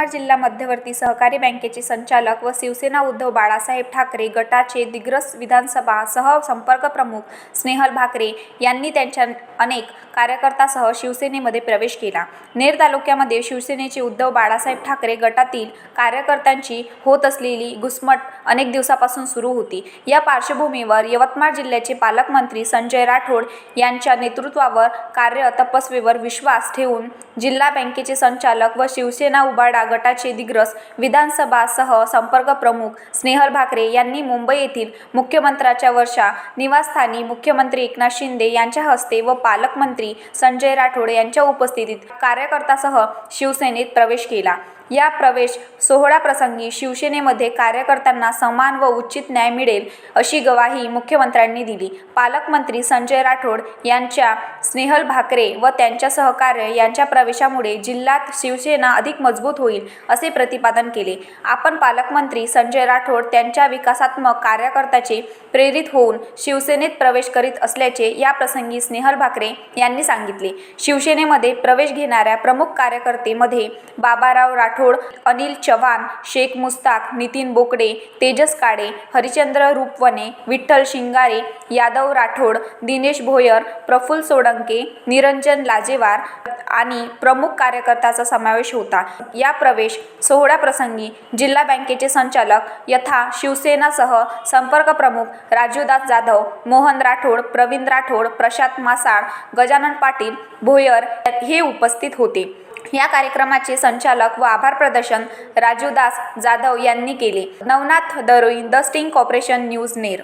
यवतमाळ जिल्हा मध्यवर्ती सहकारी बँकेचे संचालक व शिवसेना उद्धव बाळासाहेब ठाकरे गटाचे दिग्रस विधानसभा सहसंपर्क प्रमुख स्नेहल भाकरे यांनी त्यांच्या अनेक कार्यकर्त्यासह शिवसेनेमध्ये प्रवेश केला. नेर तालुक्यामध्ये शिवसेनेचे उद्धव बाळासाहेब ठाकरे गटातील कार्यकर्त्यांची होत असलेली घुसमट अनेक दिवसापासून सुरू होती. या पार्श्वभूमीवर यवतमाळ जिल्ह्याचे पालकमंत्री संजय राठोड यांच्या नेतृत्वावर कार्य तपस्वीवर विश्वास ठेवून जिल्हा बँकेचे संचालक व शिवसेना उबाडा गटाचे दिग्रस विधानसभासह संपर्क प्रमुख स्नेहल भाकरे यांनी मुंबई येथील मुख्यमंत्र्याच्या वर्षा निवासस्थानी मुख्यमंत्री एकनाथ शिंदे यांच्या हस्ते व पालकमंत्री संजय राठोड यांच्या उपस्थितीत कार्यकर्त्यासह शिवसेनेत प्रवेश केला. या प्रवेश सोहळ्याप्रसंगी शिवसेनेमध्ये कार्यकर्त्यांना समान व उचित न्याय मिळेल अशी गवाही मुख्यमंत्र्यांनी दिली. पालकमंत्री संजय राठोड यांच्या स्नेहल भाकरे व त्यांच्या सहकार्य यांच्या प्रवेशामुळे जिल्ह्यात शिवसेना अधिक मजबूत होईल असे प्रतिपादन केले. आपण पालकमंत्री संजय राठोड त्यांच्या विकासात्मक कार्यकर्त्याचे प्रेरित होऊन शिवसेनेत प्रवेश करीत असल्याचे या प्रसंगी स्नेहल भाकरे यांनी सांगितले. शिवसेनेमध्ये प्रवेश घेणाऱ्या प्रमुख कार्यकर्तेमध्ये बाबाराव राठोड अनिल चव्हाण शेख मुस्ताक नितीन बोकडे तेजस काळे हरिचंद्र रूपवने विठ्ठल शिंगारे यादव राठोड दिनेश भोयर प्रफुल्ल सोडंके निरंजन लाजेवार आणि प्रमुख कार्यकर्त्याचा समावेश होता. या प्रवेश सोहळ्याप्रसंगी जिल्हा बँकेचे संचालक यथा शिवसेनासह संपर्क प्रमुख राजूदास जाधव मोहन राठोड प्रवीण राठोड प्रशांत मासाळ गजानन पाटील भोयर हे उपस्थित होते. या कार्यक्रमाचे संचालक व आभार प्रदर्शन राजूदास जाधव यांनी केले. Navnath Daroi the sting corporation news Ner